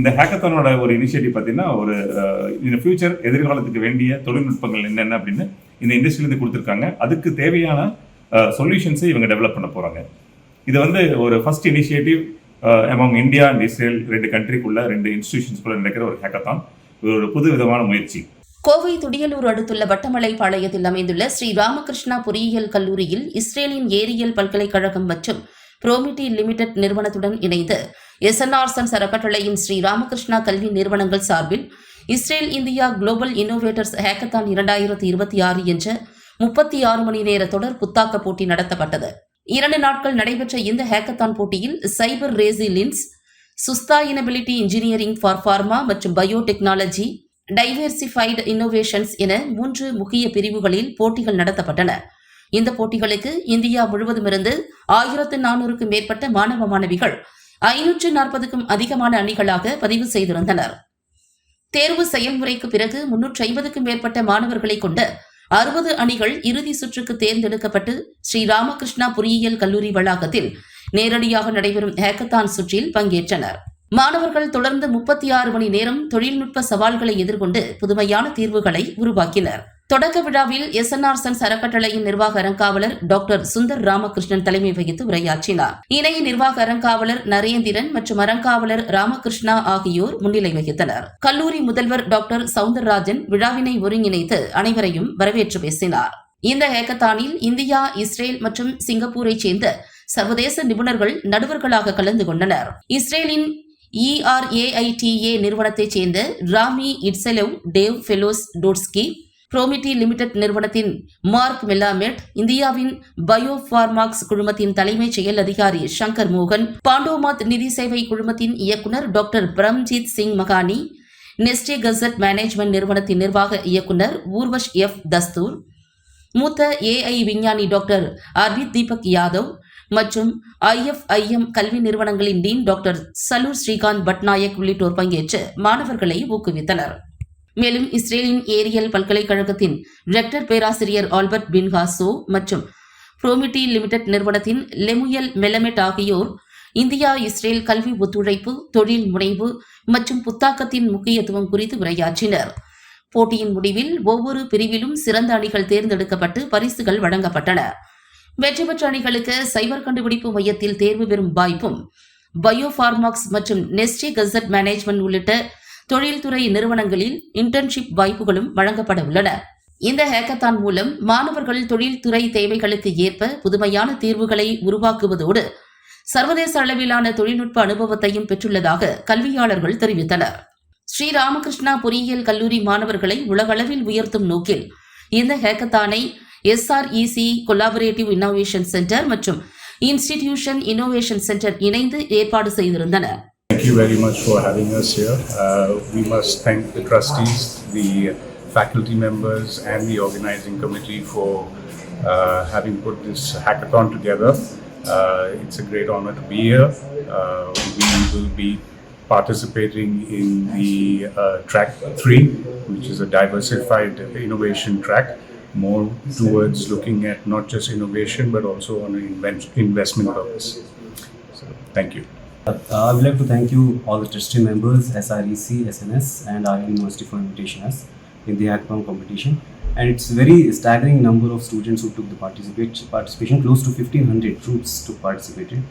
இந்த ஹேக்கத்தானோட ஒரு இனிஷியேட்டிவ் பார்த்தீங்கன்னா ஒரு இந்த ஃபியூச்சர் எதிர்காலத்துக்கு வேண்டிய தொழில்நுட்பங்கள் என்னென்ன அப்படின்னு இந்த இண்டஸ்ட்ரியிலேருந்து கொடுத்துருக்காங்க. அதுக்கு தேவையான சொல்யூஷன்ஸை இவங்க டெவலப் பண்ண போகிறாங்க இது வந்து ஒரு first initiative among India and Israel ரெண்டு கண்ட்ரிக்குள்ள ரெண்டு இன்ஸ்டிடியூஷன்ஸ்குள்ள நடக்கிற ஒரு ஹேக்கத்தான் இது ஒரு புது விதமான முயற்சி. கோவை துடியலூர் அடுத்துள்ள வட்டமலை பாளையத்தில் அமைந்துள்ள ஸ்ரீ ராமகிருஷ்ணா பொறியியல் கல்லூரியில் இஸ்ரேலின் ஏரியல் பல்கலைக்கழகம் மற்றும் புரோமிட்டி லிமிடெட் நிறுவனத்துடன் இணைந்து எஸ் எஸ்என்ஆர்சன்ஸ் அறக்கட்டளையின் ஸ்ரீ ராமகிருஷ்ணா கல்வி நிறுவனங்கள் சார்பில் Israel India global innovators hackathon இரண்டாயிரத்தி இருபத்தி ஆறு என்ற முப்பத்தி ஆறு மணி நேர தொடர் புத்தாக்க போட்டி நடத்தப்பட்டது. இரண்டு நாட்கள் நடைபெற்ற இந்த ஹேக்கத்தான் போட்டியில் cyber resilience sustainability engineering for pharma மற்றும் பயோடெக்னாலஜி டைவர்சிஃபைடு இன்னோவேஷன்ஸ் என மூன்று முக்கிய பிரிவுகளில் போட்டிகள் நடத்தப்பட்டன. இந்த போட்டிகளுக்கு இந்தியா முழுவதுமிருந்து ஆயிரத்து நானூறுக்கும் மேற்பட்ட மாணவ மாணவிகள் ஐநூற்று நாற்பதுக்கும் அதிகமான அணிகளாக பதிவு செய்திருந்தனர். தேர்வு செயல்முறைக்கு பிறகு முன்னூற்றி ஐம்பதுக்கும் மேற்பட்ட மாணவர்களை கொண்ட அறுபது அணிகள் இறுதி சுற்றுக்கு தேர்ந்தெடுக்கப்பட்டு ஸ்ரீ ராமகிருஷ்ணா பொறியியல் கல்லூரி வளாகத்தில் நேரடியாக நடைபெறும் ஹேக்கத்தான் சுற்றில் பங்கேற்றனர். மாணவர்கள் தொடர்ந்து முப்பத்தி ஆறு மணி நேரம் தொழில்நுட்ப சவால்களை எதிர்கொண்டு புதுமையான தீர்வுகளை உருவாக்கினர். தொடக்க விழாவில் எஸ்என்ஆர் சன்ஸ் அறக்கட்டளையின் நிர்வாக அறங்காவலர் டாக்டர் சுந்தர் ராமகிருஷ்ணன் தலைமை வகித்து உரையாற்றினார். இணைய நிர்வாக அறங்காவலர் நரேந்திரன் மற்றும் அறங்காவலர் ராமகிருஷ்ணா ஆகியோர் முன்னிலை வகித்தனர். கல்லூரி முதல்வர் டாக்டர் சவுந்தரராஜன் விழாவினை ஒருங்கிணைத்து அனைவரையும் வரவேற்று பேசினார். இந்த ஹேக்கத்தானில் இந்தியா இஸ்ரேல் மற்றும் சிங்கப்பூரைச் சேர்ந்த சர்வதேச நிபுணர்கள் நடுவர்களாக கலந்து கொண்டனர். இஸ்ரேலின் இஆர்ஏஐடிஏ நிறுவனத்தைச் சேர்ந்த ராமி இட்செலவ் டேவ் ஃபெலோஸ் டோட்ஸ்கி புரோமிட்டி லிமிடெட் நிறுவனத்தின் மார்க் மெல்லாமெட் இந்தியாவின் பயோஃபார்மாக்ஸ் குழுமத்தின் தலைமைச் செயல் அதிகாரி சங்கர் மோகன் பாண்டோமாத் நிதி சேவை குழுமத்தின் இயக்குநர் டாக்டர் பிரம்ஜித் சிங் மகானி நெஸ்டே கசட் மேனேஜ்மெண்ட் நிறுவனத்தின் நிர்வாக இயக்குநர் ஊர்வஷ் எஃப் தஸ்தூர் மூத்த ஏஐ விஞ்ஞானி டாக்டர் அர்வித் தீபக் யாதவ் மற்றும் ஐஎஃப்ஐஎம் கல்வி நிறுவனங்களின் டீன் டாக்டர் சலூர் ஸ்ரீகாந்த் பட்நாயக் உள்ளிட்டோர் பங்கேற்று மாணவர்களை ஊக்குவித்தனர். மேலும் இஸ்ரேலின் ஏரியல் பல்கலைக்கழகத்தின் ரெக்டர் பேராசிரியர் ஆல்பர்ட் பின்ஹாசோ மற்றும் புரோமிட்டி லிமிடெட் நிறுவனத்தின் லெமுயல் மெலமெட் ஆகியோர் இந்தியா இஸ்ரேல் கல்வி ஒத்துழைப்பு தொழில் முனைவு மற்றும் புத்தாக்கத்தின் முக்கியத்துவம் குறித்து உரையாற்றினர். போட்டியின் முடிவில் ஒவ்வொரு பிரிவிலும் சிறந்த அணிகள் தேர்ந்தெடுக்கப்பட்டு பரிசுகள் வழங்கப்பட்டன. வெற்றி பெற்ற அணிகளுக்கு சைபர் கண்டுபிடிப்பு மையத்தில் தேர்வு பெறும் வாய்ப்பும் பயோஃபார்மாக்ஸ் மற்றும் நெஸ்டே கசட் மேனேஜ்மெண்ட் உள்ளிட்ட தொழில்துறை நிறுவனங்களில் இன்டர்ன்ஷிப் வாய்ப்புகளும் வழங்கப்பட உள்ளன இந்த ஹேக்கத்தான் மூலம் மாணவர்கள் தொழில்துறை தேவைகளுக்கு ஏற்ப புதுமையான தீர்வுகளை உருவாக்குவதோடு சர்வதேச அளவிலான தொழில்நுட்ப அனுபவத்தையும் பெற்றுள்ளதாக கல்வியாளர்கள் தெரிவித்தனர். ஸ்ரீ ராமகிருஷ்ணா பொறியியல் கல்லூரி மாணவர்களை உலகளவில் உயர்த்தும் நோக்கில் இந்த ஹேக்கத்தானை எஸ்ஆர்இசி கொலாபரேட்டிவ் இன்னோவேஷன் சென்டர் மற்றும் இன்ஸ்டிடியூஷன் இன்னோவேஷன் சென்டர் இணைந்து ஏற்பாடு செய்திருந்தன. Thank you very much for having us here. Uh, we must thank the trustees, the faculty members, and the organizing committee for uh, having put this hackathon together. Uh, it's a great honor to be here. Uh, we will be participating in the uh, track three, which is a diversified innovation track, more towards looking at not just innovation but also on an investment purpose. So, thank you. Uh, I would like to thank you, all the trustee members, SREC, SNS, and our university for inviting us in the hackathon competition. And it's very staggering number of students who took the participate, participation. Close to 1,500 troops took participated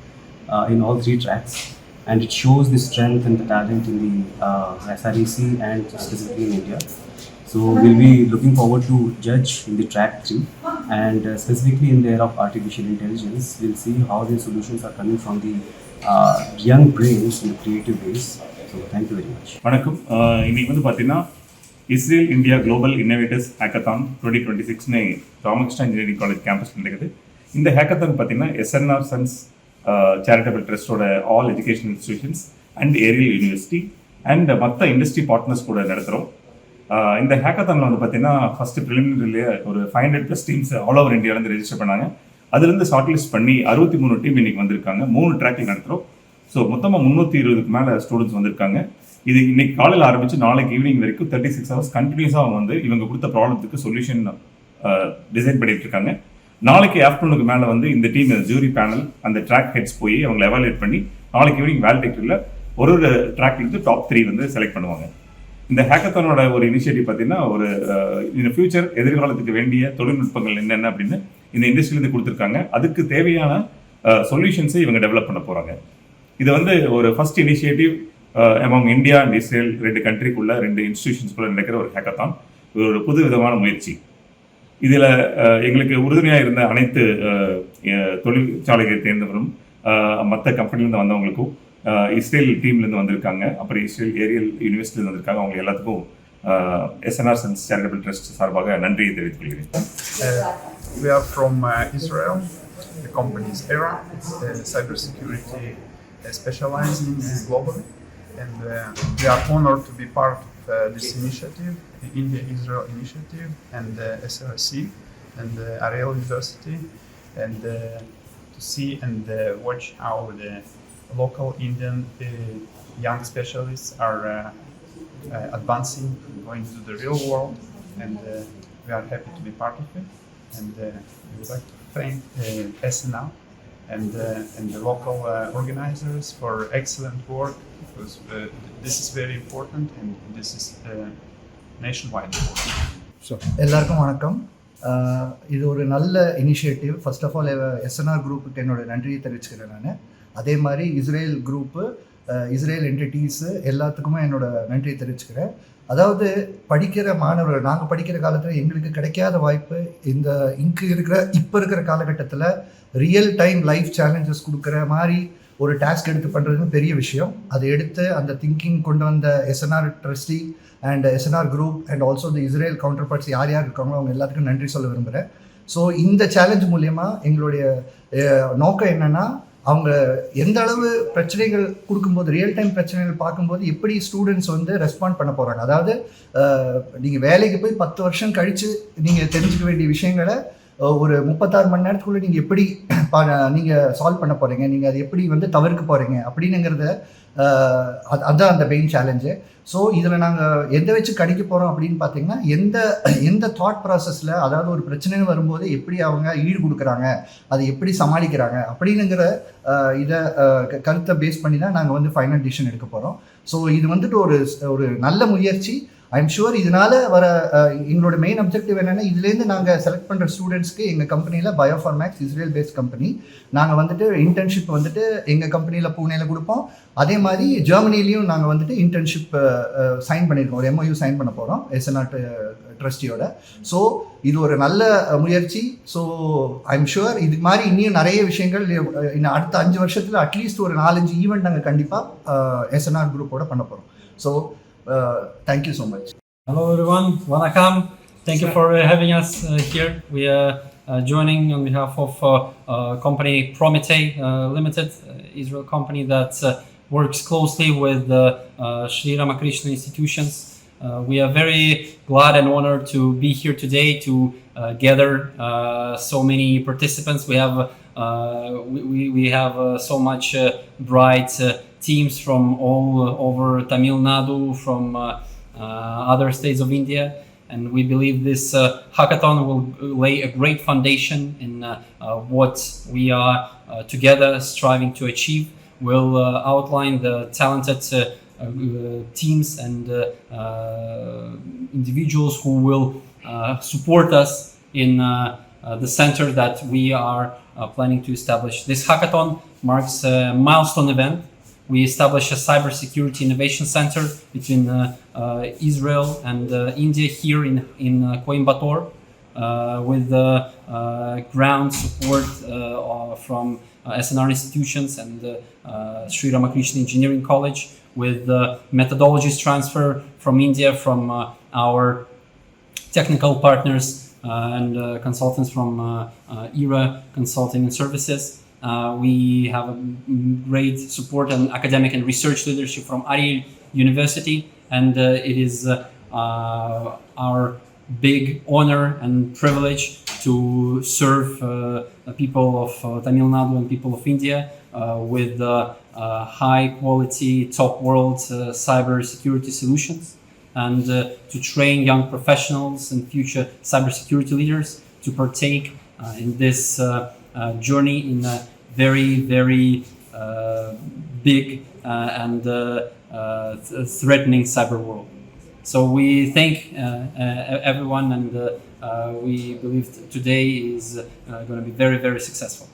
uh, in all three tracks, and it shows the strength and the talent in the uh, SREC and specifically in India. So we'll be looking forward to judge in the track three, and uh, specifically in the era of artificial intelligence, we'll see how the solutions are coming from the uh, young brains in creative ways. So thank you very much. வணக்கம் இன்னைக்கு வந்து பார்த்தீங்கன்னா Israel India global innovators hackathon twenty twenty சிக்ஸ்னு Ramakrishna engineering college campus நடக்குது இந்த hackathon பார்த்தீங்கன்னா SNR sons charitable ட்ரஸ்டோட all education institutions and Ariel university and மற்ற industry partners கூட நடத்துகிறோம் இந்த ஹேக்கத்தானில் வந்து பார்த்தீங்கன்னா ஃபர்ஸ்ட் ப்ரிலிமினரிலேயே ஒரு five hundred plus teams all over இந்தியாவிலேருந்து ரெஜிஸ்டர் பண்ணாங்க. அதுலேருந்து ஷார்ட் லிஸ்ட் பண்ணி அறுபத்தி மூணு டீம் இன்னைக்கு வந்திருக்காங்க. மூணு ட்ராக்கில் நடத்துகிறோம் ஸோ மொத்தமாக முந்நூற்றி இருபதுக்கு மேலே ஸ்டூடெண்ட்ஸ் வந்திருக்காங்க. இது இன்னைக்கு காலையில் ஆரம்பித்து நாளைக்கு ஈவினிங் வரைக்கும் தேர்ட்டி சிக்ஸ் ஹவர்ஸ் கண்டினியூஸாக அவங்க வந்து இவங்க கொடுத்த ப்ராப்ளத்துக்கு சொல்யூஷன் டிசைன் பண்ணிட்டு இருக்காங்க. நாளைக்கு ஆஃப்டர்நூனுக்கு மேலே வந்து இந்த டீம் ஜூரி பேனல் அந்த ட்ராக் ஹெட்ஸ் போய் அவங்களை எவாலுவேட் பண்ணி நாளைக்கு ஈவினிங் வேலிடேட்டரில் ஒரு ஒரு ட்ராக்லேருந்து டாப் த்ரீ வந்து செலக்ட் பண்ணுவாங்க. இந்த ஹேக்கத்தானோட ஒரு இனிஷியேட்டிவ் பார்த்தீங்கன்னா ஒரு இந்த ஃபியூச்சர் எதிர்காலத்துக்கு வேண்டிய தொழில்நுட்பங்கள் என்னென்ன அப்படின்னு இந்த இண்டஸ்ட்ரியிலேருந்து கொடுத்துருக்காங்க. அதுக்கு தேவையான சொல்யூஷன்ஸை இவங்க டெவலப் பண்ண போகிறாங்க இது வந்து ஒரு first initiative among India and Israel ரெண்டு கண்ட்ரிக்குள்ள ரெண்டு இன்ஸ்டிடியூஷன்ஸ்குள்ள நடக்கிற ஒரு ஹேக்கத்தான் இது ஒரு புது விதமான முயற்சி. இதில் எங்களுக்கு உறுதுணையாக இருந்த அனைத்து தொழிற்சாலைகளை தேர்ந்தவரும் மற்ற கம்பெனிலேருந்து வந்தவங்களுக்கும் இஸ்ரேல் டீம்லேருந்து வந்திருக்காங்க அப்புறம் இஸ்ரேல் ஏரியல் யூனிவர்சிட்டிலேருந்து வந்திருக்காங்க அவங்க எல்லாத்துக்கும் எஸ்என்ஆர் சன்ஸ் சேரிட்டபிள் ட்ரஸ்ட் சார்பாக நன்றியை தெரிவித்துக் கொள்கிறேன் Uh, we are from uh, Israel. The company is ERA. It's uh, cybersecurity uh, specializing globally. And uh, we are honored to be part of uh, this initiative, the India-Israel initiative, and uh, SRC, and uh, Ariel University, and uh, to see and uh, watch how the local Indian uh, young specialists are uh, uh, advancing, going to the real world, and uh, we are happy to be part of it. And uh, we would like to thank uh, SNL and uh, and the local uh, organizers for excellent work because uh, this is very important and this is uh, nationwide important. எல்லாருக்கும் வணக்கம் அஹ் இது ஒரு நல்ல initiative first of all SNR குரூப்புக்கு என்னோட நன்றியை தெரிவிச்சுக்கிறேன் நான் அதே மாதிரி இஸ்ரேல் குரூப்பு இஸ்ரேல் என்டிட்டிஸு எல்லாத்துக்குமே என்னோட நன்றியை தெரிவிச்சுக்கிறேன். அதாவது படிக்கிற மாணவர்கள் நாங்கள் படிக்கிற காலத்தில் எங்களுக்கு கிடைக்காத வாய்ப்பு இந்த இங்கு இருக்கிற இப்போ இருக்கிற காலகட்டத்தில் ரியல் டைம் லைஃப் சேலஞ்சஸ் கொடுக்குற மாதிரி ஒரு டாஸ்க் எடுத்து பண்ணுறது பெரிய விஷயம். அதை எடுத்து அந்த திங்கிங் கொண்டு வந்த SNR trustee and SNR group and also the Israel counterparts யார் யார் இருக்காங்களோ அவங்க எல்லாத்துக்கும் நன்றி சொல்ல விரும்புகிறேன் ஸோ இந்த சேலஞ்ச் மூலயமா எங்களுடைய நோக்கம் என்னென்னா அவங்க எந்த அளவு பிரச்சனைகள் கொடுக்கும்போது ரியல் டைம் பிரச்சனைகள் பார்க்கும்போது எப்படி ஸ்டூடெண்ட்ஸ் வந்து ரெஸ்பாண்ட் பண்ண போகிறாங்க அதாவது நீங்கள் வேலைக்கு போய் பத்து வருஷம் கழித்து நீங்கள் தெரிஞ்சுக்க வேண்டிய விஷயங்களை ஒரு முப்பத்தாறு மணி நேரத்துக்குள்ளே நீங்கள் எப்படி நீங்கள் சால்வ் பண்ண போகிறீங்க நீங்கள் அதை எப்படி வந்து தவிர்க்க போகிறீங்க அப்படின்னுங்கிறத அதுதான் அந்த மெயின் சேலஞ்சு ஸோ இதில் நாங்கள் எதை வச்சு கடிக்க போகிறோம் அப்படின்னு பார்த்தீங்கன்னா எந்த எந்த தாட் ப்ராசஸில் அதாவது ஒரு பிரச்சனைன்னு வரும்போது எப்படி அவங்க ஈடு கொடுக்குறாங்க அதை எப்படி சமாளிக்கிறாங்க அப்படிங்கிற இதை க- கருத்தை பேஸ் பண்ணி தான் நாங்கள் வந்து ஃபைனல் டிசிஷன் எடுக்க போகிறோம் ஸோ இது வந்துட்டு ஒரு ஒரு நல்ல முயற்சி. ஐம் ஷுவர் இதனால வர எங்களோட மெயின் அப்ஜெக்டிவ் என்னென்னா இதுலேருந்து நாங்கள் செலக்ட் பண்ணுற ஸ்டூடெண்ட்ஸ்க்கு எங்கள் கம்பெனியில் பயோஃபார்மேக்ஸ் இஸ்ரேல் பேஸ்ட் கம்பெனி நாங்கள் வந்துட்டு இன்டர்ன்ஷிப் வந்துட்டு எங்கள் கம்பெனியில் பூனேயில் கொடுப்போம். அதே மாதிரி ஜெர்மனிலையும் நாங்கள் வந்துட்டு இன்டர்ன்ஷிப் சைன் பண்ணியிருக்கோம் ஒரு எம்ஓயூ சைன் பண்ண போகிறோம் எஸ்என்ஆர் ட்ரஸ்டியோட ஸோ இது ஒரு நல்ல முயற்சி. ஸோ ஐம் ஷுவர் இது மாதிரி இன்னும் நிறைய விஷயங்கள் இன்னும் அடுத்த அஞ்சு வருஷத்தில் அட்லீஸ்ட் ஒரு நாலஞ்சு ஈவெண்ட் நாங்கள் கண்டிப்பாக எஸ்என்ஆர் குரூப்போட பண்ண போகிறோம் so Uh, thank you so much. Hello, everyone. Wanakam. Thank you for uh, having us uh, here. We are joining on behalf of company Promete Limited, Israel company that works closely with uh, uh, Sri Ramakrishna institutions. Uh, we are very glad and honored to be here today to gather so many participants. We have we, we have so much bright teams from all over Tamil Nadu, from uh, uh, other states of India. And we believe this uh, hackathon will lay a great foundation in uh, uh, what we are uh, together striving to achieve. We'll uh, outline the talented uh, uh, teams and uh, uh, individuals who will uh, support us in uh, uh, the center that we are uh, planning to establish. This hackathon marks a milestone event we established a cybersecurity innovation center between uh, uh, Israel and uh, India here in, in Coimbatore with ground support from SNR institutions and Sri Ramakrishna Engineering College with methodologies transfer from India from our technical partners uh, and uh, consultants from uh, ERA Consulting and Services. Uh, we have a great support and academic and research leadership from Ariel University, and uh, it is uh, uh, our big honor and privilege to serve uh, the people of uh, Tamil Nadu and people of India with high quality, top world cyber security solutions and to train young professionals and future cybersecurity leaders to partake in this journey in a very, very uh, uh, big uh, and uh, uh, th- threatening cyber world. So we thank uh, uh, everyone, and uh, uh, we believe today is uh, going to be very, very successful.